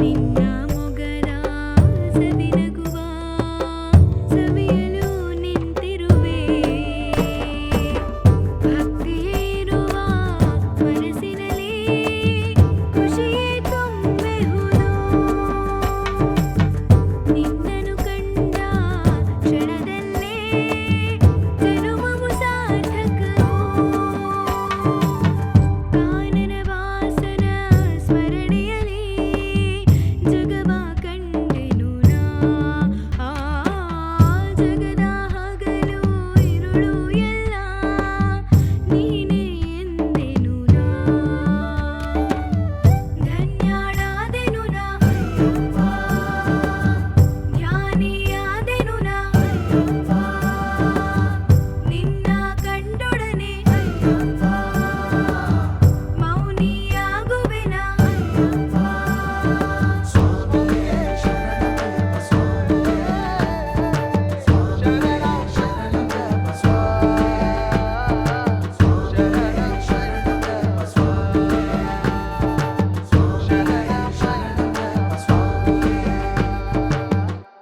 ನಿನ್ನ ಮೊಗರ ಸವಿನ 前方